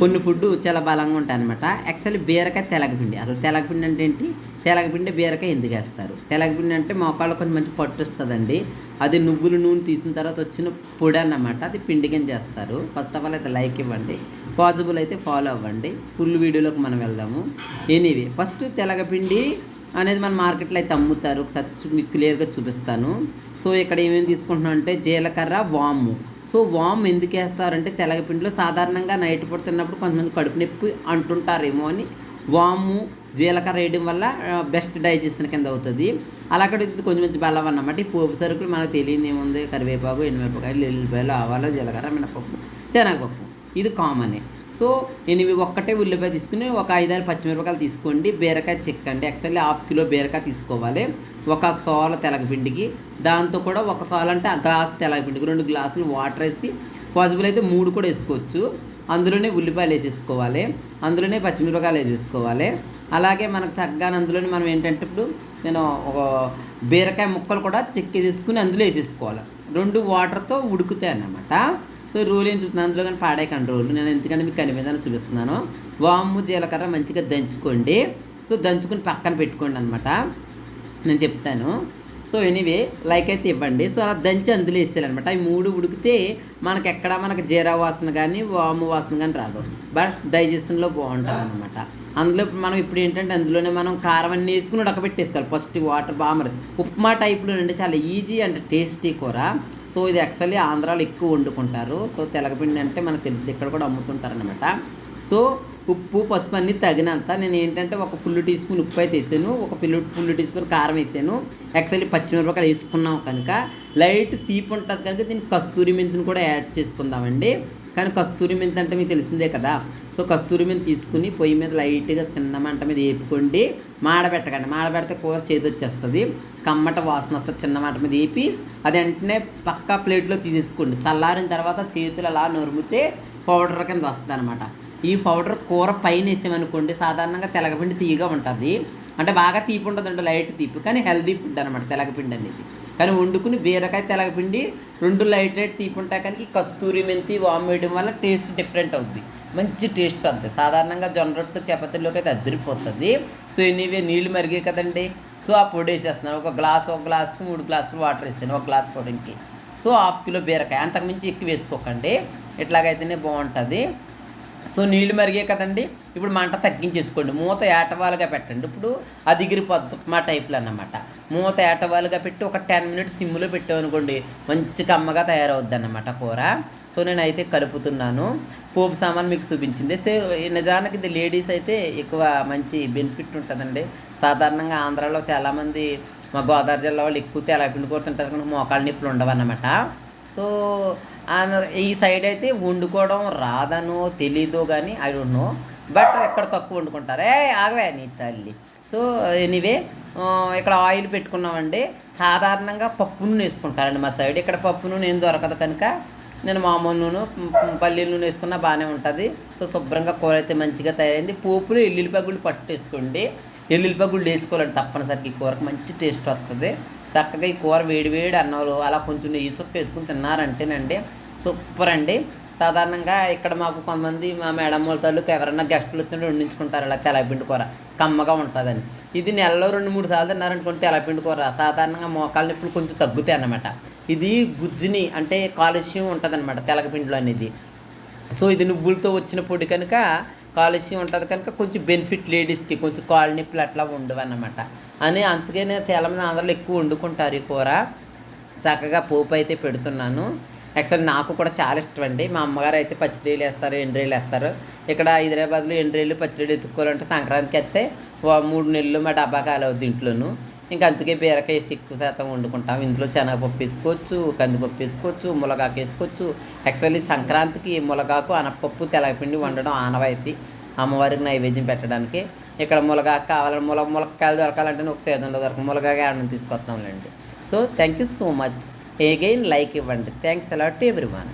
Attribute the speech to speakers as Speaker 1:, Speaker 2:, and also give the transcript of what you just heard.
Speaker 1: కొన్ని ఫుడ్ చాలా బలంగా ఉంటాయి అనమాట యాక్చువల్లీ బీరకాయ తెలగపిండి. అసలు తెలగపిండి అంటే ఏంటి? తెలగపిండి బీరకాయ ఎందుకు వేస్తారు? తెలగపిండి అంటే మోకాళ్ళు కొంచెం మంచి పట్టు వస్తుందండి. అది నువ్వుల నూనె తీసిన తర్వాత వచ్చిన పొడి అన్నమాట. అది పిండిగా చేస్తారు. ఫస్ట్ ఆఫ్ ఆల్ అయితే లైక్ ఇవ్వండి. పాజిబుల్ అయితే ఫాలో అవ్వండి. ఫుల్ వీడియోలోకి మనం వెళ్దాము. ఎనీవే ఫస్ట్ తెలగపిండి అనేది మన మార్కెట్లో అయితే అమ్ముతారు. ఒకసారి మీకు క్లియర్గా చూపిస్తాను. సో ఇక్కడ ఏమేమి తీసుకుంటున్నాం అంటే జీలకర్ర వాము. సో వామ్ ఎందుకు వేస్తారంటే తెలగపిండిలో సాధారణంగా నైట్ పూట తిన్నప్పుడు కొంతమంది కడుపు నొప్పి అంటుంటారేమో అని. వాము జీలకర్ర వేయడం వల్ల బెస్ట్ డైజెషన్ కింద అవుతుంది. అలాగే కొంచెం కొంచెం బలం అన్నమాట. ఈ పోపు సరుకులు మనకు తెలియదు ఏముంది? కరివేపాకు ఎండుమిరపకాయలు ఎల్లిపాయలు ఆవాలు జీలకర్ర మినపప్పు శనగపప్పు. ఇది కామనే. సో ఎనిమిది ఒక్కటే ఉల్లిపాయ తీసుకుని ఒక ఐదారు పచ్చిమిరపకాయలు తీసుకోండి. బీరకాయ చెక్కండి యాక్చువల్లీ హాఫ్ కిలో బీరకాయ తీసుకోవాలి. ఒక సోల తెలగపిండికి. దాంతో కూడా ఒక సోల అంటే గ్లాస్ తెలగపిండికి రెండు గ్లాసులు వాటర్ వేసి పాసిబుల్ అయితే మూడు కూడా వేసుకోవచ్చు. అందులోనే ఉల్లిపాయలు వేసేసుకోవాలి. అందులోనే పచ్చిమిరపకాయలు వేసేసుకోవాలి. అలాగే మనకు చక్కగా అందులోనే మనం ఏంటంటే ఇప్పుడు నేను ఒక బీరకాయ ముక్కలు కూడా చెక్కేసేసుకుని అందులో వేసేసుకోవాలి. రెండు వాటర్తో ఉడుకుతాయి అన్నమాట. సో రూల్ ఏం చూపుతున్నాను అందులో కానీ పాడేయకండి రోలు నేను ఎందుకంటే మీకు కనిపించాలని చూపిస్తున్నాను. వాము జీలకర్ర మంచిగా దంచుకోండి. సో దంచుకుని పక్కన పెట్టుకోండి అనమాట నేను చెప్తాను. సో ఎనీవే లైక్ అయితే ఇవ్వండి. సో అలా దంచి అందులో వేస్తే అనమాట ఈ మూడు ఉడికితే మనకి ఎక్కడ మనకి జీరా వాసన కానీ వాము వాసన కానీ రాదు. బట్ డైజెషన్లో బాగుంటుంది అనమాట అందులో మనం ఇప్పుడు ఏంటంటే అందులోనే మనం కారం అన్ని వేసుకుని ఉడకబెట్టేసుకోవాలి. ఫస్ట్ వాటర్ బాగా ఉప్మా టైప్లో అంటే చాలా ఈజీ అండ్ టేస్టీ కూర. సో ఇది యాక్చువల్లీ ఆంధ్రాలో ఎక్కువ వండుకుంటారు. సో తెలగపిండి అంటే మన తెలియదు ఇక్కడ కూడా అమ్ముతుంటారు అనమాట సో ఉప్పు పసుపు అన్నీ తగినంత నేను ఏంటంటే ఒక ఫుల్ టీ స్పూన్ ఉప్పు అయితే వేసాను ఒక పిల్ల ఫుల్ టీ స్పూన్ కారం వేసాను. యాక్చువల్లీ పచ్చిమిరపకాయలు వేసుకున్నాం కనుక లైట్ తీపి ఉంటుంది కనుక దీనికి కస్తూరి మెంతిని కూడా యాడ్ చేసుకుందామండి. కానీ కస్తూరి మెంతి అంటే మీకు తెలిసిందే కదా. సో కస్తూరి మెంతి తీసుకుని పొయ్యి మీద లైట్గా చిన్న మంట మీద వేపుకోండి. మాడబెట్టకండి మాడబెడితే కూర చేదొచ్చేస్తుంది కమ్మట వాసన వస్తుంది చిన్న మంట మీద వేపి అది వెంటనే పక్క ప్లేట్లో తీసేసుకోండి. చల్లారిన తర్వాత చేతులు అలా నొరిమితే పౌడర్ కింద వస్తుంది అనమాట ఈ పౌడర్ కూర పైన వేసామనుకోండి సాధారణంగా తెలగపిండి తీయగా ఉంటుంది. అంటే బాగా తీపి ఉంటుందండి లైట్ తీపి. కానీ హెల్దీ ఫుడ్ అనమాట తెలగపిండి అనేది. కానీ వండుకుని బీరకాయ తెలగపిండి రెండు లైట్ లైట్ తీపి ఉంటాయి కానీ కస్తూరి మెంతి వామ్ వేయడం వల్ల టేస్ట్ డిఫరెంట్ అవుద్ది. మంచి టేస్ట్ వస్తుంది సాధారణంగా జొన్న రొట్టె చపాతీలోకి అయితే అదిరిపోతుంది. సో ఎనీవే నీళ్ళు మరిగే కదండి. సో ఆ పొడి వేసేస్తున్నాను. ఒక గ్లాస్ ఒక గ్లాస్కి మూడు గ్లాసులు వాటర్ వేసాను ఒక గ్లాస్ పొడికి. సో హాఫ్ కిలో బీరకాయ. అంతకుమించి ఎక్కువ వేసుకోకండి. ఇట్లాగైతేనే బాగుంటుంది. సో నీళ్ళు మరిగే కదండి. ఇప్పుడు మంట తగ్గించేసుకోండి. మూత ఏటవాలుగా పెట్టండి. ఇప్పుడు అదిగిరిపోద్ది మా టైప్లో అన్నమాట. మూత ఏటవాలుగా పెట్టి ఒక టెన్ మినిట్స్ సిమ్లో పెట్టామనుకోండి మంచి కమ్మగా తయారవుద్ది అన్నమాట కూర. సో నేనైతే కలుపుతున్నాను. పోపు సామాన్ మీకు చూపించింది. సో నిజానికి ఇది లేడీస్ అయితే ఎక్కువ మంచి బెనిఫిట్ ఉంటుందండి. సాధారణంగా ఆంధ్రాలో చాలామంది మా గోదావరి జిల్లా వాళ్ళు ఎక్కువ తెలపిండి కూర తింటారు కానీ మోకాళ్ళ నిప్పులు ఉండవన్నమాట. సో ఈ సైడ్ అయితే వండుకోవడం రాదనో తెలీదో కానీ ఐ డోంట్ నో బట్ ఎక్కడ తక్కువ వండుకుంటారు? ఏ ఆగవే నీ తల్లి. సో ఎనీవే ఇక్కడ ఆయిల్ పెట్టుకున్నామండి. సాధారణంగా పప్పు నూనె వేసుకుంటారండి మా సైడ్ ఇక్కడ పప్పు నూనె ఏం దొరకదు కనుక నేను మామూలు నూనె మ్, పల్లీల నూనె వేసుకున్నా బాగానే ఉంటుంది. సో శుభ్రంగా కూర అయితే మంచిగా తయారైంది. పోపులు వెల్లుల్లి బగ్గుళ్ళు పట్టేసుకోండి. ఎల్లుల్లిపాయలు వేసుకోవాలండి తప్పనిసరికి ఈ కూరకు మంచి టేస్ట్ వస్తుంది చక్కగా ఈ కూర వేడి వేడి అన్నంలో అలా కొంచెం నెయ్యి సొప్పు వేసుకుని తిన్నారంటేనండి సూపర్ అండి. సాధారణంగా ఇక్కడ మాకు కొంతమంది మా మేడం వాళ్ళ తాలూకు ఎవరైనా గెస్టులు వచ్చినట్టు వండించుకుంటారు అలా తెలపిండి కూర. కమ్మగా ఉంటుందని ఇది నెలలో రెండు మూడు సార్లు తిన్నారనుకోండి తెలపిండి కూర. సాధారణంగా మోకాళ్ళ నొప్పులు కొంచెం తగ్గుతాయి అన్నమాట. ఇది గుజ్జుని అంటే కాలుష్యం ఉంటుంది అనమాట తెలగపిండిలో అనేది. సో ఇది నువ్వులతో వచ్చిన పొడి కనుక కాలుష్యం ఉంటుంది కనుక కొంచెం బెనిఫిట్ లేడీస్కి కొంచెం కాళ్ళు నొప్పులు అట్లా ఉండవు అన్నమాట అని అందుకనే చాలామంది ఆంధ్రలో ఎక్కువ వండుకుంటారు ఈ కూర. చక్కగా పోపు అయితే పెడుతున్నాను. యాక్చువల్లీ నాకు కూడా చాలా ఇష్టం అండి. మా అమ్మగారు అయితే పచ్చిరీలు వేస్తారు ఎండ్రీలు వేస్తారు. ఇక్కడ హైదరాబాద్లో ఎండ్రీలు పచ్చిరీలు ఎత్తుక్కోవాలంటే సంక్రాంతికి వస్తే మూడు నెలలు మా డబ్బా కాలవుద్ది ఇంట్లోనూ. ఇంకా అందుకే బీరకాయ ఎక్కువ శాతం వండుకుంటాం. ఇందులో శనగపప్పు వేసుకోవచ్చు కందిపప్పు వేసుకోవచ్చు మునగాకు వేసుకోవచ్చు. యాక్చువల్లీ సంక్రాంతికి మునగాకు అనపప్పు తెలగపిండి వండడం ఆనవాయితీ. అమ్మవారికి నైవేద్యం పెట్టడానికి. ఇక్కడ మునగాకు కావాలంటే ముల ములక్కాయలు దొరకాలంటే ఒక సీజన్లో దొరకదు. ములగాకి ఆడని తీసుకొస్తాంలేండి. So thank you so much again like ఇవ్వండి. Thanks a lot to everyone